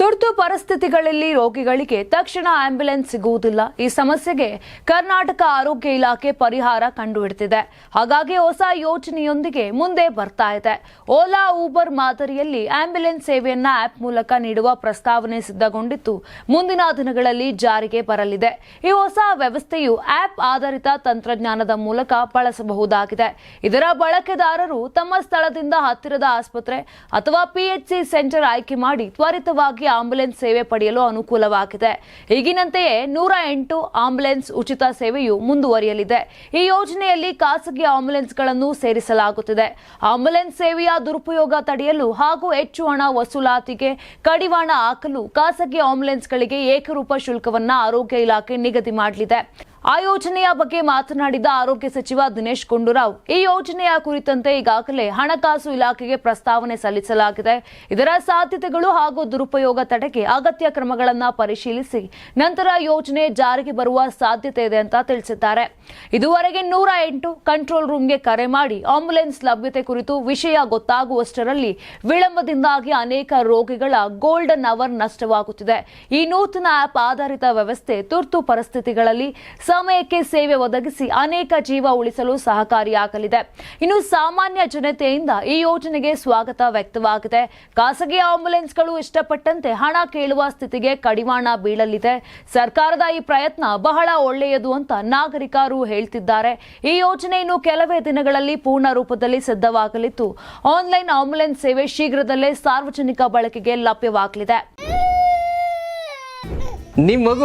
ತುರ್ತು ಪರಿಸ್ಥಿತಿಗಳಲ್ಲಿ ರೋಗಿಗಳಿಗೆ ತಕ್ಷಣ ಆಂಬ್ಯುಲೆನ್ಸ್ ಸಿಗುವುದಿಲ್ಲ. ಈ ಸಮಸ್ಯೆಗೆ ಕರ್ನಾಟಕ ಆರೋಗ್ಯ ಇಲಾಖೆ ಪರಿಹಾರ ಕಂಡುಹಿಡಿದಿದೆ. ಹಾಗಾಗಿ ಹೊಸ ಯೋಜನೆಯೊಂದಿಗೆ ಮುಂದೆ ಬರ್ತಾ ಇದೆ. ಓಲಾ, ಊಬರ್ ಮಾದರಿಯಲ್ಲಿ ಆಂಬ್ಯುಲೆನ್ಸ್ ಸೇವೆಯನ್ನ ಆಪ್ ಮೂಲಕ ನೀಡುವ ಪ್ರಸ್ತಾವನೆ ಸಿದ್ಧಗೊಂಡಿದ್ದು ಮುಂದಿನ ದಿನಗಳಲ್ಲಿ ಜಾರಿಗೆ ಬರಲಿದೆ. ಈ ಹೊಸ ವ್ಯವಸ್ಥೆಯು ಆಪ್ ಆಧಾರಿತ ತಂತ್ರಜ್ಞಾನದ ಮೂಲಕ ಬಳಸಬಹುದಾಗಿದೆ. ಇದರ ಬಳಕೆದಾರರು ತಮ್ಮ ಸ್ಥಳದಿಂದ ಹತ್ತಿರದ ಆಸ್ಪತ್ರೆ ಅಥವಾ ಪಿಎಚ್ಸಿ ಸೆಂಟರ್ ಆಯ್ಕೆ ಮಾಡಿ ತ್ವರಿತವಾಗಿ ಆಂಬ್ಯುಲೆನ್ಸ್ ಸೇವೆ ಪಡೆಯಲು ಅನುಕೂಲವಾಗಿದೆ. ಈಗಿನಂತೆಯೇ ನೂರ ಎಂಟು ಆಂಬ್ಯುಲೆನ್ಸ್ ಉಚಿತ ಸೇವೆಯು ಮುಂದುವರಿಯಲಿದೆ. ಈ ಯೋಜನೆಯಲ್ಲಿ ಖಾಸಗಿ ಆಂಬ್ಯುಲೆನ್ಸ್ಗಳನ್ನು ಸೇರಿಸಲಾಗುತ್ತಿದೆ. ಆಂಬ್ಯುಲೆನ್ಸ್ ಸೇವೆಯ ದುರುಪಯೋಗ ತಡೆಯಲು ಹಾಗೂ ಹೆಚ್ಚು ಹಣ ವಸೂಲಾತಿಗೆ ಕಡಿವಾಣ ಹಾಕಲು ಖಾಸಗಿ ಆಂಬ್ಯುಲೆನ್ಸ್ಗಳಿಗೆ ಏಕರೂಪ ಶುಲ್ಕವನ್ನು ಆರೋಗ್ಯ ಇಲಾಖೆ ನಿಗದಿ ಮಾಡಲಿದೆ. ಆ ಯೋಜನೆಯ ಬಗ್ಗೆ ಮಾತನಾಡಿದ ಆರೋಗ್ಯ ಸಚಿವ ದಿನೇಶ್ ಗುಂಡೂರಾವ್, ಈ ಯೋಜನೆಯ ಕುರಿತಂತೆ ಈಗಾಗಲೇ ಹಣಕಾಸು ಇಲಾಖೆಗೆ ಪ್ರಸ್ತಾವನೆ ಸಲ್ಲಿಸಲಾಗಿದೆ. ಇದರ ಸಾಧ್ಯತೆಗಳು ಹಾಗೂ ದುರುಪಯೋಗ ತಡೆಗೆ ಅಗತ್ಯ ಕ್ರಮಗಳನ್ನು ಪರಿಶೀಲಿಸಿ ನಂತರ ಯೋಜನೆ ಜಾರಿಗೆ ಬರುವ ಸಾಧ್ಯತೆ ಇದೆ ಅಂತ ತಿಳಿಸಿದ್ದಾರೆ. ಇದುವರೆಗೆ ನೂರ ಎಂಟು ಕಂಟ್ರೋಲ್ ರೂಮ್ಗೆ ಕರೆ ಮಾಡಿ ಆಂಬ್ಯುಲೆನ್ಸ್ ಲಭ್ಯತೆ ಕುರಿತು ವಿಷಯ ಗೊತ್ತಾಗುವಷ್ಟರಲ್ಲಿ ವಿಳಂಬದಿಂದಾಗಿ ಅನೇಕ ರೋಗಿಗಳ ಗೋಲ್ಡನ್ ಅವರ್ ನಷ್ಟವಾಗುತ್ತಿದೆ. ಈ ನೂತನ ಆಪ್ ಆಧಾರಿತ ವ್ಯವಸ್ಥೆ ತುರ್ತು ಪರಿಸ್ಥಿತಿಗಳಲ್ಲಿ ಸಮಯಕ್ಕೆ ಸೇವೆ ಒದಗಿಸಿ ಅನೇಕ ಜೀವ ಉಳಿಸಲು ಸಹಕಾರಿಯಾಗಲಿದೆ. ಇನ್ನು ಸಾಮಾನ್ಯ ಜನತೆಯಿಂದ ಈ ಯೋಜನೆಗೆ ಸ್ವಾಗತ ವ್ಯಕ್ತವಾಗಿದೆ. ಖಾಸಗಿ ಆಂಬ್ಯುಲೆನ್ಸ್ಗಳು ಇಷ್ಟಪಟ್ಟಂತೆ ಹಣ ಕೇಳುವ ಸ್ಥಿತಿಗೆ ಕಡಿವಾಣ ಬೀಳಲಿದೆ. ಸರ್ಕಾರದ ಈ ಪ್ರಯತ್ನ ಬಹಳ ಒಳ್ಳೆಯದು ಅಂತ ನಾಗರಿಕರು ಹೇಳ್ತಿದ್ದಾರೆ. ಈ ಯೋಜನೆಯನ್ನು ಕೆಲವೇ ದಿನಗಳಲ್ಲಿ ಪೂರ್ಣ ರೂಪದಲ್ಲಿ ಸಿದ್ಧವಾಗಲಿದ್ದು, ಆನ್ಲೈನ್ ಆಂಬ್ಯುಲೆನ್ಸ್ ಸೇವೆ ಶೀಘ್ರದಲ್ಲೇ ಸಾರ್ವಜನಿಕ ಬಳಕೆಗೆ ಲಭ್ಯವಾಗಲಿದೆ. ನಿಮ್ಮ ಮಗು